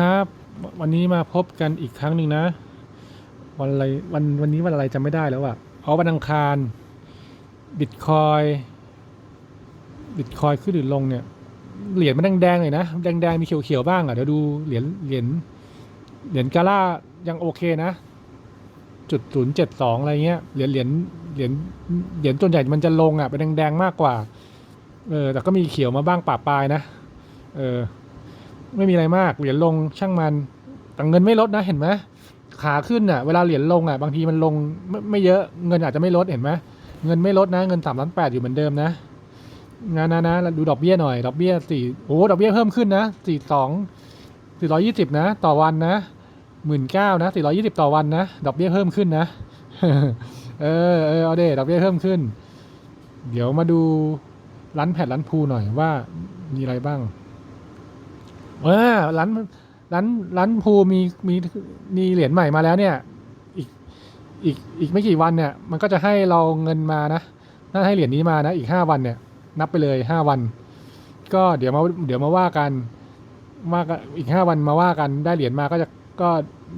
ครับวันนี้มาพบกันอีกครั้งหนึ่งนะ วันอะไรวันวันนี้วันอะไรจำไม่ได้แล้วอะอ๋อวันอังคารบิตคอยบิตคอยขึ้นหรือลงเนี่ยเหรียญมันแดงๆเลยนะแดงๆมีเขียวๆบ้างอะเดี๋ยวดูเหรียญเหรียญเหรียญกาล่ายังโอเคนะจุดศูนย์เจ็ดสองอะไรเงี้ยเหรียญเหรียญเหรียญเหรียญส่วนใหญ่มันจะลงอะเป็นแดงๆมากกว่าเออแต่ก็มีเขียวมาบ้างปะปลายนะเออ ไม่มีอะไรมากเหรียญลงช่างมันแต่เงินไม่ลดนะเห็นไหมขาขึ้นอะเวลาเหรียญลงอะบางทีมันลงไม่ไม่เยอะเงินอาจจะไม่ลดเห็นไหมเงินไม่ลดนะเงินสามล้านแปดอยู่เหมือนเดิมนะนะนะนะดูดอกเบี้ยหน่อยดอกเบี้ยสี่โอ้ดอกเบี้ยเพิ่มขึ้นนะสี่สองสี่ร้อยี่สิบนะ ต่อวันนะหมื่นเก้านะสี่ร้อยี่สิบต่อวันนะดอกเบี้ยเพิ่มขึ้นนะเออเออเอาเดดอกเบี้ยเพิ่มขึ้น เดี๋ยวมาดูร้านแผ่นร้านพูหน่อยว่ามีอะไรบ้าง เออร้านร้านร้านภูมีมีมีเหรียญใหม่มาแล้วเนี่ย อีกอีกอีกไม่กี่วันเนี่ย มันก็จะให้เราเงินมานะน่าให้เหรียญนี้มานะ อีกห้าวันเนี่ย นับไปเลยห้าวัน ก็เดี๋ยวมาเดี๋ยวมาว่ากันว่ากันอีกห้าวันมาว่ากันได้เหรียญมาก็จะก็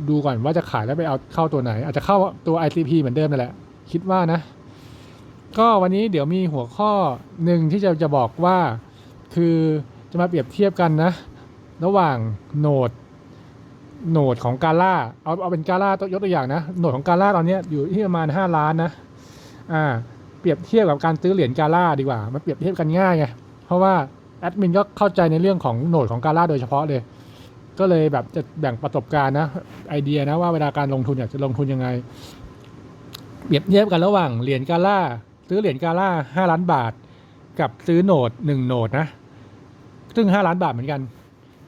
ดูก่อนว่าจะขายแล้วไปเอาเข้าตัวไหน อาจจะเข้าตัว ICP เหมือนเดิมนั่นแหละ คิดว่านะ ก็วันนี้เดี๋ยวมีหัวข้อหนึ่งที่จะจะบอกว่า คือจะมาเปรียบเทียบกันนะ ระหว่างโหนดโหนดของกาล่าเอาเอาเป็นกาล่าตัวยกตัวอย่างนะโหนดของกาล่าตอนนี้อยู่ที่ประมาณ 5 ล้านนะอ่าเปรียบเทียบกับการซื้อเหรียญกาล่าดีกว่ามันเปรียบเทียบกันง่ายไงเพราะว่าแอดมินก็เข้าใจในเรื่องของโหนดของกาล่าโดยเฉพาะเลย ก็เลยแบบจะแบ่งประสบการณ์นะไอเดียนะว่าเวลาการลงทุนอยากจะลงทุนยังไง เปรียบเทียบกันระหว่างเหรียญกาล่าซื้อเหรียญกาล่าห้าล้านบาท กับซื้อโหนดหนึ่งโหนดนะซึ่งห้าล้านบาทเหมือนกัน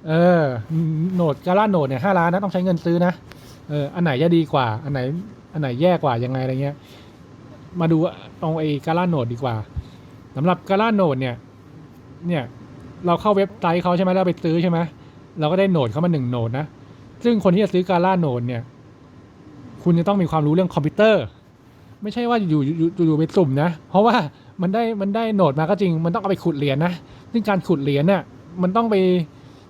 เออโหนดกาล่าโหนดเนี่ยห้าล้านนะต้องใช้เงินซื้อนะเอออันไหนจะดีกว่า อันไหน อันไหนแย่กว่ายังไงอะไรเงี้ย มาดูเอาไอ้กาล่าโหนดดีกว่าสำหรับกาล่าโหนดเนี่ย เนี่ยเราเข้าเว็บไซต์เขาใช่ไหมแล้วไปซื้อใช่ไหมเราก็ได้โหนดเข้ามาหนึ่งโหนดนะ ซึ่งคนที่จะซื้อกาล่าโหนดเนี่ย คุณจะต้องมีความรู้เรื่องคอมพิวเตอร์ ไม่ใช่ว่าอยู่อยู่อยู่อยู่ไปสุ่มนะ เพราะว่ามันได้มันได้โหนดมาก็จริง มันต้องเอาไปขุดเหรียญนะ ซึ่งการขุดเหรียญเนี่ยมันต้องไป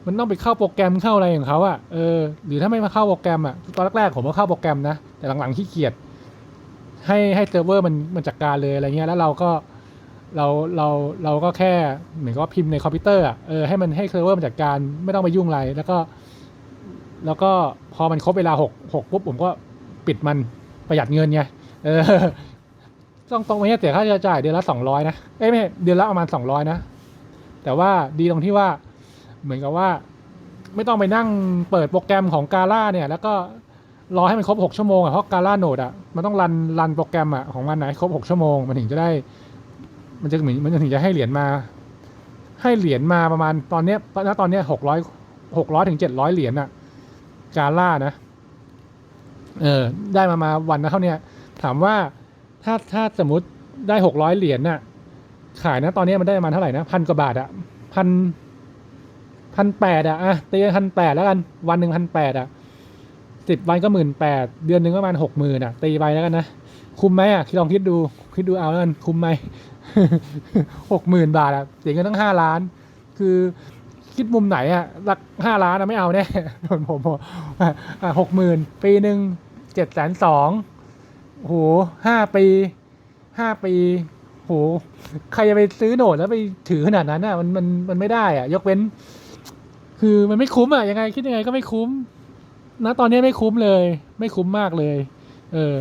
มันต้องไปเข้าโปรแกรมเข้าอะไรของเขาอะเออ หรือถ้าไม่มาเข้าโปรแกรมอะตอนแรกๆผมก็เข้าโปรแกรมนะ แต่หลังๆขี้เกียจ ให้ให้เซิร์ฟเวอร์มันมันจัดการเลยอะไรเงี้ย แล้วเราก็เราเราเราก็แค่เหมือนกับพิมพ์ในคอมพิวเตอร์อะเออ ให้มันให้เซิร์ฟเวอร์มันจัดการไม่ต้องไปยุ่งอะไร แล้วก็ แล้วก็พอมันครบเวลาหกหกปุ๊บผมก็ปิดมันประหยัดเงินไง เออ ต้องตรงนี้เสียค่าใช้จ่ายเดือนละสองร้อยนะ เอ้ยไม่เดือนละประมาณสองร้อยนะ แต่ว่าดีตรงที่ว่า เหมือนกับว่า ไม่ต้องไปนั่งเปิดโปรแกรมของกาล่าเนี่ย แล้วก็รอให้มันครบหกชั่วโมงอะเพราะกาล่าโนดอะมันต้องรันรันโปรแกรมอะของมันไหนครบหกชั่วโมง มันถึงจะได้ มันจะเหมือนมันถึงจะให้เหรียญมา ให้เหรียญมาประมาณตอนเนี้ยตอนนี้ตอนเนี้ยหกร้อยหกร้อยถึงเจ็ดร้อยเหรียญอะกาล่านะ เออ ได้มามาวันนะเท่าเนี้ยถามว่าถ้าถ้าสมมติได้หกร้อยเหรียญน่ะ ขายนะตอนนี้มันได้ประมาณเท่าไหร่นะพันกว่าบาทอะพัน พันแปดอะอะตีพันแปดแล้วกัน วันหนึ่งพันแปดอะสิบวันก็หมื่นแปดเดือนหนึ่งก็ประมาณหกหมื่นอะตีไปแล้วกันนะ คุ้มไหมอะคิดลองคิดดูคิดดูเอาแล้วกันคุ้มไหมหกหมื่นบาทอะเสียเงินตั้งห้าล้าน คือคิดมุมไหนอะหลักห้าล้านอะไม่เอาแน่ผมผมผมอะหกหมื่นปีหนึ่งเจ็ดแสนสองโหห้าปีห้าปีโหใครจะไปซื้อโหนดแล้วไปถือขนาดนั้นอะมันมันมันไม่ได้อะ ยกเว้น คือมันไม่คุ้มอะยังไงคิดยังไงก็ไม่คุ้มนะตอนนี้ไม่คุ้มเลย ไม่คุ้มมากเลย เออ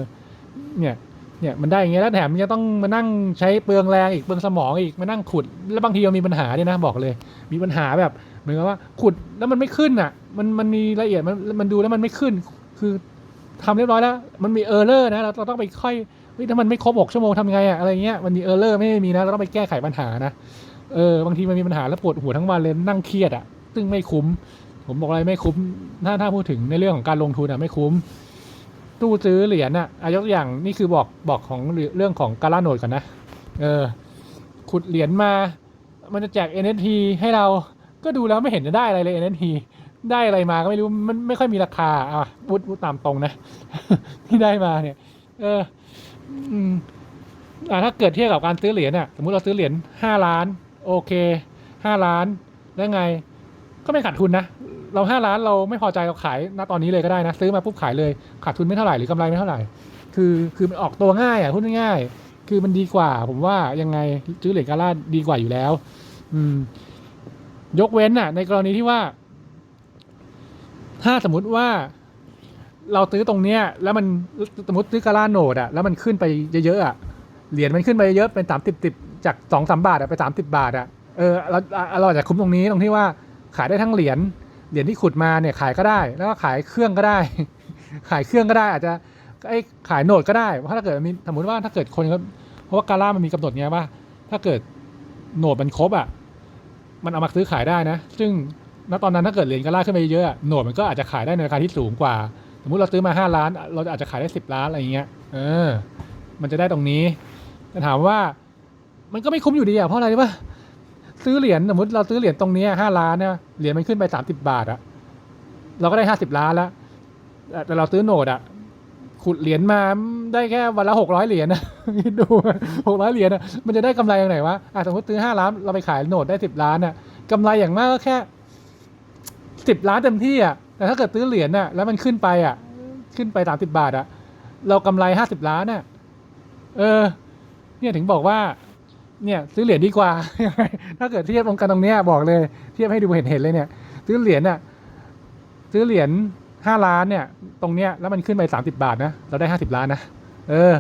เนี่ยเนี่ยมันได้อย่างเงี้ยแล้วแถมยังต้องมานั่งใช้เปลืองแรงอีกเปลืองสมองอีกมานั่งขุด แล้วบางทีมันมีปัญหาด้วยนะบอกเลย มีปัญหาแบบเหมือนกับว่าขุดแล้วมันไม่ขึ้นอะ มันมันมีรายละเอียดมันมันดูแล้วมันไม่ขึ้น คือทำเรียบร้อยแล้ว มันมีเออร์เลอร์นะเราเราต้องไปค่อยถ้ามันไม่ครบหกชั่วโมงทำไงอะอะไรเงี้ยมันมีเออร์เลอร์ไม่มีนะเราต้องไปแก้ไขปัญหานะเออบางทีมันมีปัญหาแล้วปวดหัวทั้งวันเลยนั่งเครียดอะ ซึ่งไม่คุ้ม ผมบอกอะไรไม่คุ้ม ถ้าถ้าพูดถึงในเรื่องของการลงทุนอะไม่คุ้ม ตู้ซื้อเหรียญอะอายกตัวอย่างนี่คือบอกบอกของเรื่องของการล่าโนดก่อนนะ เออ ขุดเหรียญมา มันจะแจก NFT ให้เรา ก็ดูแล้วไม่เห็นจะได้อะไรเลย NFT ได้อะไรมาก็ไม่รู้ มันไม่ค่อยมีราคา อะพูดพูดตามตรงนะ ที่ได้มาเนี่ย เออ อืมอ่าถ้าเกิดเทียบกับการซื้อเหรียญอะสมมติเราซื้อเหรียญห้าล้าน โอเคห้าล้าน แล้วไง ก็ไม่ขาดทุนนะ เราห้าล้านเราไม่พอใจเราขายณตอนนี้เลยก็ได้นะ ซื้อมาปุ๊บขายเลยขาดทุนไม่เท่าไหร่หรือกำไรไม่เท่าไหร่ คือคือมันออกตัวง่ายอะพูดง่ายๆคือมันดีกว่า ผมว่ายังไงซื้อเหรียญกาล่าดีกว่าอยู่แล้ว อืม ยกเว้นน่ะ ในกรณีที่ว่า ถ้าสมมติว่าเราซื้อตรงเนี้ย แล้วมันสมมติซื้อกาล่าโหนดอะแล้วมันขึ้นไปเยอะๆอะเหรียญมันขึ้นไปเยอะเป็นสามสิบสิบจากสองสามบาทอะไปสามสิบบาทอะเออเราเราอาจจะคุ้มตรงนี้ตรงที่ว่า ขายได้ทั้งเหรียญเหรียญที่ขุดมาเนี่ยขายก็ได้ แล้วก็ขายเครื่องก็ได้ ขายเครื่องก็ได้ อาจจะไอ้ขายโหนดก็ได้เพราะถ้าเกิดมีสมมติว่าถ้าเกิดคนเพราะว่ากาล่ามันมีกำหนดไงว่า ถ้าเกิดโหนดมันครบอะมันเอามาซื้อขายได้นะ ซึ่งณตอนนั้นถ้าเกิดเหรียญกาล่าขึ้นไปเยอะโหนดมันก็อาจจะขายได้ในราคาที่สูงกว่า สมมติเราซื้อมาห้าล้าน เราอาจจะขายได้สิบล้านอะไรอย่างเงี้ย เออ มันจะได้ตรงนี้แต่ถามว่า มันก็ไม่คุ้มอยู่ดีอะเพราะอะไรรู้ป่ะ ซื้อเหรียญสมมติเราซื้อเหรียญตรงนี้ห้าล้านเนี่ยเหรียญมันขึ้นไปสามสิบบาทอะเราก็ได้ห้าสิบล้านแล้วแต่เราซื้อโหนดอะขุดเหรียญมาได้แค่วันละหกร้อยเหรียญนะคิดดูหกร้อยเหรียญอะมันจะได้กำไรอยังไงวะอะสมมติซื้อห้าล้านเราไปขายโหนดได้สิบล้านอะกำไรอย่างมากก็แค่สิบล้านเต็มที่อะแต่ถ้าเกิดซื้อเหรียญน่ะแล้วมันขึ้นไปอะขึ้นไปสามสิบบาทอะเรากำไรห้าสิบล้านอะเออ เนี่ยถึงบอกว่า เนี่ยซื้อเหรียญดีกว่า ถ้าเกิดเทียบตรงกันตรงเนี้ยบอกเลยเทียบให้ดูเห็นเห็นๆเลยเนี่ย ซื้อเหรียญน่ะซื้อเหรียญห้าล้านเนี่ย ตรงเนี้ยแล้วมันขึ้นไปสามสิบาทนะเราได้ห้าสิบล้านนะเออ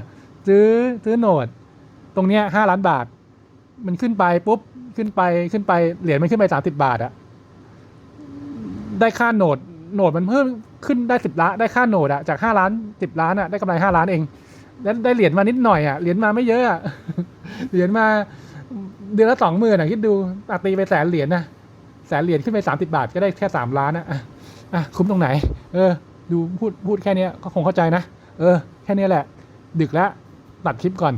ซื้อซื้อโหนด ตรงเนี้ยห้าล้านบาท มันขึ้นไปปุ๊บขึ้นไปขึ้นไปเหรียญมันขึ้นไปสามสิบาทอะได้ค่าโหนดโหนดมันเพิ่มขึ้นได้สิบล้านได้ค่าโหนดอะจากห้าล้านสิบล้านอะได้กำไรห้าล้านเอง แล้วได้เหรียญมานิดหน่อยอะเหรียญมาไม่เยอะอะเหรียญมาเดือนละสองหมื่นอะคิดดูตัดตีไปแสนเหรียญนะแสนเหรียญขึ้นไปสามสิบาทก็ได้แค่สามล้านนะอะอะคุ้มตรงไหน เออ ดูพูดพูดแค่นี้ก็คงเข้าใจนะ เออ แค่นี้แหละ ดึกแล้วตัดคลิปก่อน